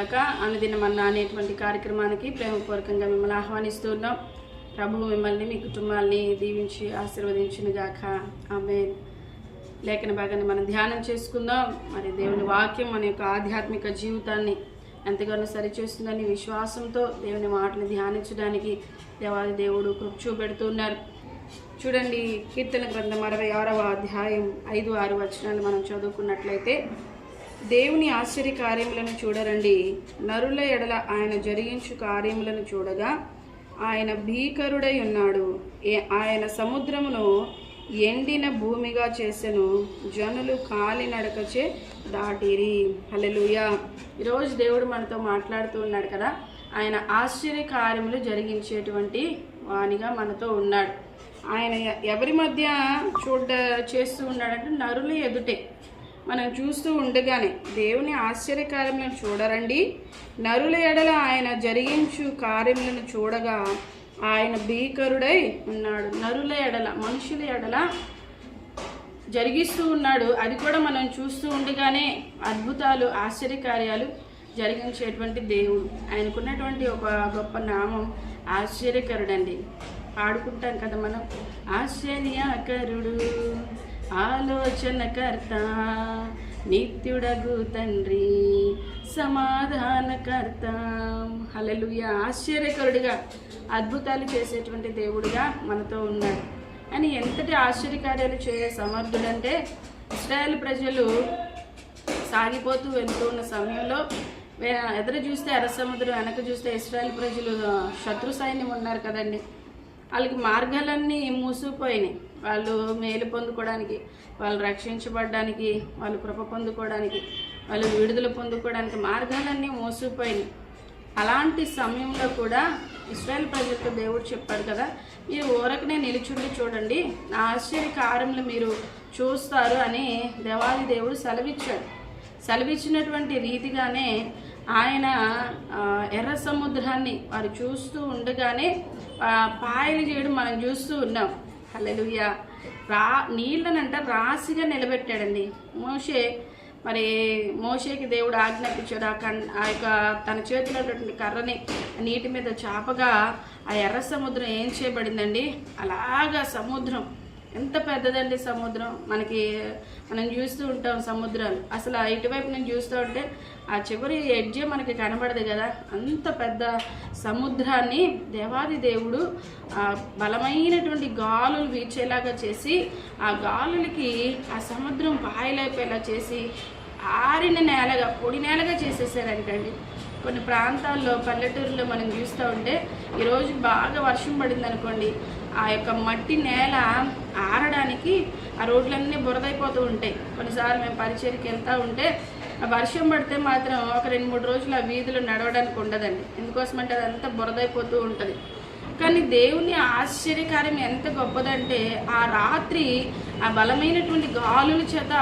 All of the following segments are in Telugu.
గాక అనుదినమన్న అనేటువంటి కార్యక్రమానికి ప్రేమపూర్వకంగా మిమ్మల్ని ఆహ్వానిస్తున్నాం. ప్రభు మిమ్మల్ని మీ కుటుంబాల్ని దీవించి ఆశీర్వదించిన గాక ఆమె లేఖన భాగాన్ని మనం ధ్యానం చేసుకుందాం. మరి దేవుని వాక్యం మన యొక్క ఆధ్యాత్మిక జీవితాన్ని ఎంతగానో సరిచేస్తుందని విశ్వాసంతో దేవుని మాటలు ధ్యానించడానికి దేవాది దేవుడు కృప చూపెడుతున్నారు. చూడండి కీర్తన గ్రంథం అరవై ఆరవ అధ్యాయం ఐదు ఆరు వచనాలు మనం చదువుకున్నట్లయితే దేవుని ఆశ్చర్య కార్యములను చూడరండి. నరుల ఎడల ఆయన జరిగించు కార్యములను చూడగా ఆయన భీకరుడై ఉన్నాడు. ఏ- ఆయన సముద్రమును ఎండిన భూమిగా చేసెను. జనులు కాలినడకచే దాటిరి. హల్లెలూయా. ఈరోజు దేవుడు మనతో మాట్లాడుతూ ఉన్నాడు కదా. ఆయన ఆశ్చర్య కార్యములు జరిగించేటువంటి వానిగా మనతో ఉన్నాడు. ఆయన ఎవరి మధ్య చూడ చేస్తూ ఉన్నాడంటే నరుల ఎదుటే. మనం చూస్తూ ఉండగానే దేవుని ఆశ్చర్యకార్యములను చూడరండి. నరుల ఎడల ఆయన జరిగించు కార్యములను చూడగా ఆయన భీకరుడై ఉన్నాడు. నరుల ఎడల మనుషుల ఎడల జరిగిస్తూ ఉన్నాడు. అది కూడా మనం చూస్తూ ఉండగానే అద్భుతాలు ఆశ్చర్యకార్యాలు జరిగించేటువంటి దేవుడు. ఆయనకున్నటువంటి ఒక గొప్ప నామం ఆశ్చర్యకరుడండి. పాడుకుంటాం కదా మనం. ఆశ్చర్యకరుడు. ఆలోచనకర్త నిత్యుడగు తండ్రి సమాధానకర్త. అలలుయ ఆశ్చర్యకరుడిగా అద్భుతాలు చేసేటువంటి దేవుడిగా మనతో ఉన్నాడు అని ఎంతటి ఆశ్చర్యకార్యాలు చేయ సమర్థుడంటే ఇస్రాయల్ ప్రజలు సాగిపోతూ వెళ్తూ ఉన్న సమయంలో ఎదురు చూస్తే అరసముద్రం వెనక చూస్తే ఇస్రాయల్ ప్రజలు శత్రు సైన్యం ఉన్నారు కదండి. వాళ్ళకి మార్గాలన్నీ మూసుకుపోయినాయి. వాళ్ళు మేలు పొందుకోవడానికి వాళ్ళు రక్షించబడడానికి వాళ్ళు కృప పొందుకోవడానికి వాళ్ళు విడుదల పొందుకోవడానికి మార్గాలన్నీ మోసిపోయినాయి అలాంటి సమయంలో కూడా ఇస్రాయల్ ప్రజలకు దేవుడు చెప్పాడు కదా మీరు ఊరకనే నిలుచుండి చూడండి నా ఆశ్చర్య కార్యములు మీరు చూస్తారు అని దేవాది దేవుడు సెలవిచ్చాడు. సెలవిచ్చినటువంటి రీతిగానే ఆయన ఎర్ర సముద్రాన్ని వారు చూస్తూ ఉండగానే పాయలు చేయడం మనం చూస్తూ ఉన్నాం. హల్లెలూయా. రా నీళ్ళనంట రాశిగా నిలబెట్టాడండి. మోషే మరి మోషేకి దేవుడు ఆజ్ఞాపించాడు. ఆ కన్ ఆ యొక్క తన చేతిలో ఉన్నటువంటి కర్రని నీటి మీద చాపగా ఆ ఎర్ర సముద్రం ఏం చేయబడిందండి? అలాగా సముద్రం. ఎంత పెద్దదండి సముద్రం? మనకి మనం చూస్తూ ఉంటాం సముద్రాలు. అసలు ఇటువైపు నేను చూస్తూ ఉంటే ఆ చివరి ఎడ్జే మనకి కనబడదు కదా? అంత పెద్ద సముద్రాన్ని దేవాది దేవుడు ఆ బలమైనటువంటి గాలులు వీచేలాగా చేసి ఆ గాలులకి ఆ సముద్రం పాయలైపోయేలా చేసి ఆరిన నేలగా పొడి నేలగా చేసేసారంటండి కొన్ని ప్రాంతాల్లో పల్లెటూరులో మనం చూస్తూ ఉంటే ఈరోజు బాగా వర్షం పడింది అనుకోండి. ఆ యొక్క మట్టి నేల ఆరడానికి ఆ రోడ్లన్నీ బురదైపోతూ ఉంటాయి. కొన్నిసార్లు మేము పరిచయకి వెళ్తూ ఉంటే ఆ వర్షం పడితే మాత్రం ఒక రెండు మూడు రోజులు ఆ వీధులు నడవడానికి ఉండదండి. ఎందుకోసమంటే అదంతా బురదైపోతూ ఉంటుంది. కానీ దేవుని ఆశ్చర్యకార్యం ఎంత గొప్పదంటే ఆ రాత్రి ఆ బలమైనటువంటి గాలుల చేత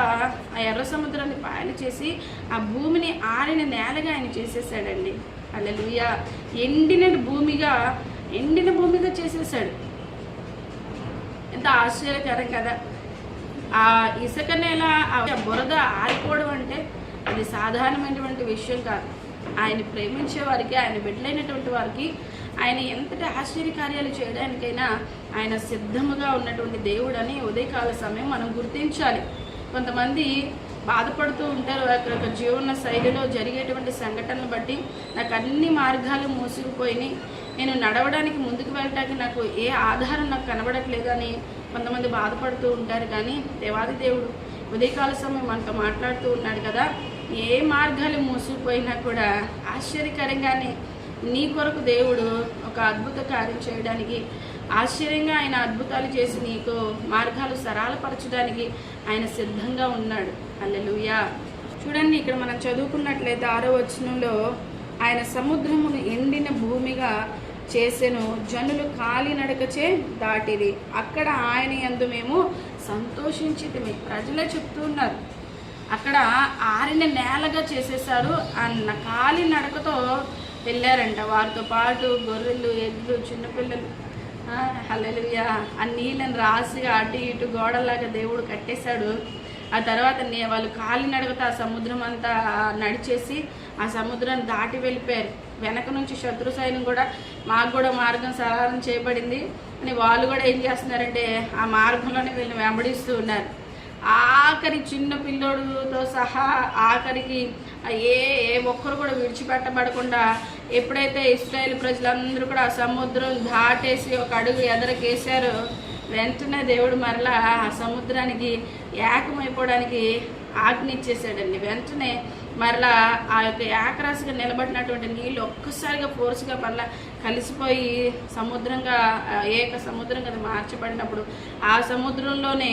ఆ ఎర్ర సముద్రాన్ని పాయలు చేసి ఆ భూమిని ఆరిన నేలగా ఆయన చేసేసాడండి. అల్లెలుయ ఎండిన భూమిగా ఎండిన భూమిగా చేసేసాడు. ఎంత ఆశ్చర్యకరం కదా. ఆ ఇసుక నేల ఆ బురద ఆరిపోవడం అంటే అది సాధారణమైనటువంటి విషయం కాదు. ఆయన ప్రేమించే వారికి ఆయన బిడ్డలైనటువంటి వారికి ఆయన ఎంతటి ఆశ్చర్యకార్యాలు చేయడానికైనా ఆయన సిద్ధముగా ఉన్నటువంటి దేవుడని ఉదయకాల సమయం మనం గుర్తించాలి. కొంతమంది బాధపడుతూ ఉంటారు. అక్కడ జీవన శైలిలో జరిగేటువంటి సంఘటనలు బట్టి నాకు అన్ని మార్గాలు మూసుకుపోయినాయి. నేను నడవడానికి ముందుకు వెళ్ళటానికి నాకు ఏ ఆధారం నాకు కనబడట్లేదు అని కొంతమంది బాధపడుతూ ఉంటారు. కానీ దేవాది దేవుడు ఉదయకాల సమయం మనతో మాట్లాడుతూ ఉన్నాడు కదా. ఏ మార్గాలు మూసుకుపోయినా కూడా ఆశ్చర్యకరంగానే నీ కొరకు దేవుడు ఒక అద్భుత కార్యం చేయడానికి ఆశ్చర్యంగా ఆయన అద్భుతాలు చేసి నీకు మార్గాలు సరళపరచడానికి ఆయన సిద్ధంగా ఉన్నాడు. అల్లెలుయా చూడండి ఇక్కడ మనం చదువుకున్నట్లయితే ఆరో వచనంలో ఆయన సముద్రమును ఎండిన భూమిగా చేసెను జనులు కాలినడకచే దాటిది అక్కడ ఆయన ఎందు మేము సంతోషించితమే. ప్రజలే చెప్తున్నారు అక్కడ ఆరిన నేలగా చేసేసారు అన్న కాలి నడకతో వెళ్ళారంట వారితో పాటు గొర్రెలు ఎద్దులు చిన్నపిల్లలు. హలలుయా ఆ నీళ్ళని రాసిగా అటు ఇటు గోడలాగా దేవుడు కట్టేశాడు. ఆ తర్వాత నే- వాళ్ళు కాలి ఆ సముద్రం అంతా నడిచేసి ఆ సముద్రాన్ని దాటి వెళ్ళిపోయారు. వెనక నుంచి శత్రు సైన్యం కూడా మాకు కూడా మార్గం సరళం చేయబడింది. అని వాళ్ళు కూడా ఏం చేస్తున్నారంటే ఆ మార్గంలోనే వీళ్ళని వెంబడిస్తూ ఉన్నారు. ఆఖరి చిన్న పిల్లోడుతో సహా ఆఖరికి ఏ ఏ ఒక్కరు కూడా విడిచిపెట్టబడకుండా ఎప్పుడైతే ఇస్రాయేల్ ప్రజలందరూ కూడా ఆ సముద్రం దాటేసి ఒక అడుగు ఎదరకేశారో వెంటనే దేవుడు మరలా ఆ సముద్రానికి ఏకమైపోవడానికి ఆజ్ఞ ఇచ్చేసాడండి వెంటనే మరలా ఆ యొక్క ఏకరాశిగా నిలబడినటువంటి నీళ్ళు ఒక్కసారిగా ఫోర్స్గా మరలా కలిసిపోయి సముద్రంగా ఏక సముద్రంగా అది మార్చబడినప్పుడు ఆ సముద్రంలోనే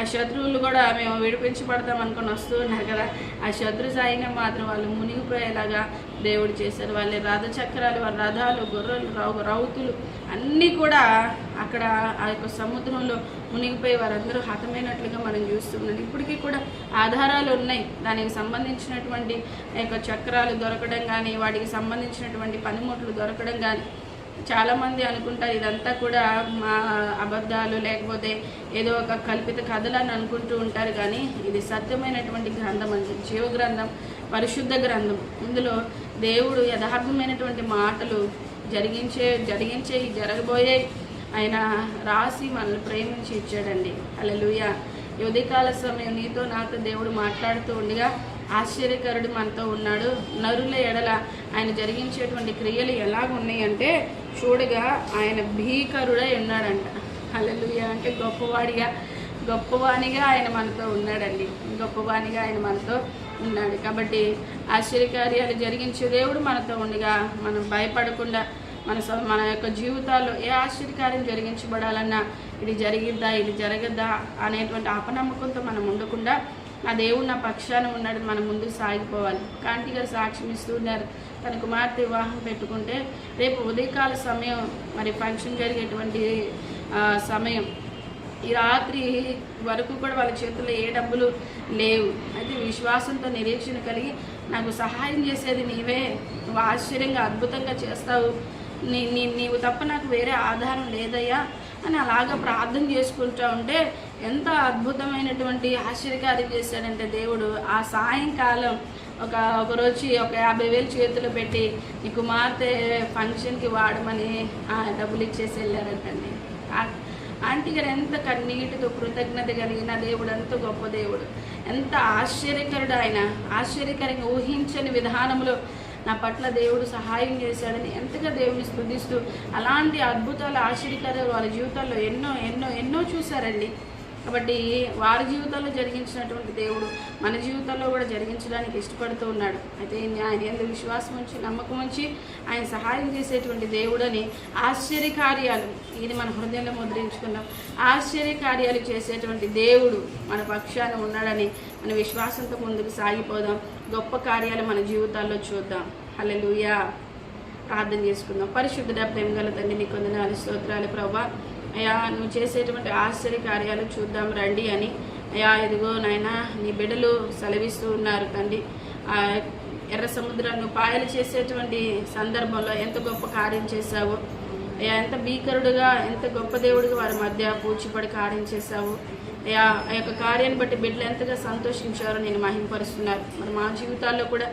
ఆ శత్రువులు కూడా మేము విడిపించబడతాం అనుకుని వస్తూ ఉన్నారు కదా. ఆ శత్రు సైన్యం మాత్రం వాళ్ళు మునిగిపోయేలాగా దేవుడు చేశారు. వాళ్ళ రథచక్రాలు వాళ్ళ రథాలు గొర్రెలు రౌ రౌతులు అన్నీ కూడా అక్కడ ఆ యొక్క సముద్రంలో మునిగిపోయి వారందరూ హతమైనట్లుగా మనం చూస్తున్నాం ఇప్పటికీ కూడా ఆధారాలు ఉన్నాయి. దానికి సంబంధించినటువంటి ఆ యొక్క చక్రాలు దొరకడం కానీ వాటికి సంబంధించినటువంటి పనిముట్లు దొరకడం కానీ చాలామంది అనుకుంటారు ఇదంతా కూడా మా అబద్ధాలు లేకపోతే ఏదో ఒక కల్పిత కథలు అని అనుకుంటూ ఉంటారు కానీ ఇది సత్యమైనటువంటి గ్రంథం అండి జీవ గ్రంథం పరిశుద్ధ గ్రంథం. ఇందులో దేవుడు యథార్థమైనటువంటి మాటలు జరిగించే జరిగించే జరగబోయే ఆయన రాసి మనల్ని ప్రేమించి ఇచ్చాడండి. అలా లూయ ఉదయకాల సమయం నీతో నాతో దేవుడు మాట్లాడుతూ ఉండగా ఆశ్చర్యకరుడు మనతో ఉన్నాడు. నరుల ఎడల ఆయన జరిగించేటువంటి క్రియలు ఎలాగ ఉన్నాయంటే చూడగా ఆయన భీకరుడై ఉన్నాడంట. అలలుయ అంటే గొప్పవాడిగా గొప్పవానిగా ఆయన మనతో ఉన్నాడండి. గొప్పవానిగా ఆయన మనతో ఉన్నాడు. కాబట్టి ఆశ్చర్యకార్యాలు జరిగించే దేవుడు మనతో ఉండగా మనం భయపడకుండా మన మన యొక్క జీవితాల్లో ఏ ఆశ్చర్యకార్యం జరిగించబడాలన్నా ఇది జరిగిద్దా ఇది జరగద్దా అనేటువంటి అపనమ్మకంతో మనం ఉండకుండా ఆ దేవుడు నా పక్షాన ఉన్నాడు మనం ముందుకు సాగిపోవాలి. కాంతి గారు సాక్ష్యం ఇస్తున్నారు తన కుమార్తె వివాహం పెట్టుకుంటే రేపు ఉదయకాల సమయం మరి ఫంక్షన్ జరిగేటువంటి సమయం. ఈ రాత్రి వరకు కూడా వాళ్ళ చేతుల్లో ఏ డబ్బులు లేవు. అయితే విశ్వాసంతో నిరీక్షణ కలిగి నాకు సహాయం చేసేది నీవే. నువ్వు ఆశ్చర్యంగా అద్భుతంగా చేస్తావు. నీ నీవు తప్ప నాకు వేరే ఆధారం లేదయ్యా. అని అలాగా ప్రార్థన చేసుకుంటూ ఉంటే ఎంత అద్భుతమైనటువంటి ఆశ్చర్యకార్యం చేశాడంటే దేవుడు. ఆ సాయంకాలం ఒక ఒకరోజు ఒక యాభై వేలు చేతిలో పెట్టి ఈ కుమార్తె ఫంక్షన్కి వాడమని ఆ డబ్బులు ఇచ్చేసి వెళ్ళారంటండి. ఆ- ఆంటీ గారు ఎంత కన్నీటితో కృతజ్ఞత కలిగిన దేవుడు ఎంత గొప్ప దేవుడు. ఎంత ఆశ్చర్యకరుడు ఆయన. ఆశ్చర్యకరంగా ఊహించని విధానంలో నా పట్ల దేవుడు సహాయం చేశాడని ఎంతగా దేవుని స్థుతిస్తూ అలాంటి అద్భుతాలు ఆశ్చర్యకరాలు వాళ్ళ జీవితాల్లో ఎన్నో ఎన్నో ఎన్నో చూశారండి. కాబట్టి వారి జీవితాల్లో జరిగించినటువంటి దేవుడు మన జీవితాల్లో కూడా జరిగించడానికి ఇష్టపడుతూ ఉన్నాడు. అయితే ఆయన ఎందుకు విశ్వాసం ఉంచి నమ్మకం ఉంచి ఆయన సహాయం చేసేటువంటి దేవుడని ఆశ్చర్యకార్యాలు ఇది మన హృదయంలో ముద్రించుకున్నాం. ఆశ్చర్యకార్యాలు చేసేటువంటి దేవుడు మన పక్షాన ఉన్నాడని మన విశ్వాసంతో ముందుకు సాగిపోదాం. గొప్ప కార్యాలు మన జీవితాల్లో చూద్దాం. హల్లెలూయా. ప్రార్థన చేసుకుందాం. పరిశుద్ధ ప్రేమ గల తండ్రి నీకు వందనాలు స్తోత్రాలు ప్రభా. అయ్యా నువ్వు చేసేటువంటి ఆశ్చర్య కార్యాలు చూద్దాం రండి అని. అయ్యా ఇదిగో నాయన నీ బిడ్డలు సెలవిస్తూ ఉన్నారు తండ్రి. ఆ ఎర్ర సముద్రాన్ని పాయలు చేసేటువంటి సందర్భంలో ఎంత గొప్ప కార్యం చేశావు. అయ్యా ఎంత భీకరుడుగా ఎంత గొప్ప దేవుడిగా వారి మధ్య పూచిపడి కార్యం చేశావు. అయ్యా ఆ యొక్క కార్యాన్ని బట్టి బిడ్డలు ఎంతగా సంతోషించారో నేను మహింపరుస్తున్నారు. మరి మా జీవితాల్లో కూడా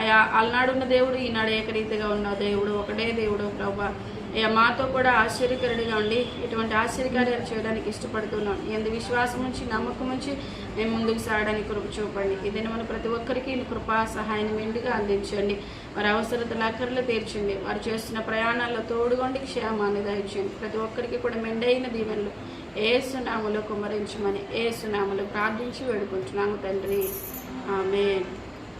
అయా అలనాడున్న దేవుడు ఈనాడు ఏకరీతిగా ఉన్న దేవుడు ఒకటే దేవుడు ప్రభా. అయ్యా మాతో కూడా ఆశ్చర్యకరుడిగా ఉండి ఇటువంటి ఆశ్చర్యకార్యాలు చేయడానికి ఇష్టపడుతున్నాం ఎందు విశ్వాసం ఉంచి నమ్మకం నుంచి మేము ముందుకు సాగడానికి కృప చూపండి. ఇది మన ప్రతి ఒక్కరికి కృపా సహాయాన్ని మెండుగా అందించండి. వారి అవసరతలు అక్కర్లు తీర్చండి. వారు చేస్తున్న ప్రయాణాల్లో తోడుగొండి క్షేమాన్ని దాయించండి ప్రతి ఒక్కరికి కూడా మెండైన దీవెనలు ఏ సునాములో కుమరించమని ఏ సునాములు ప్రార్థించి వేడుకుంటున్నాము తండ్రి. ఆమె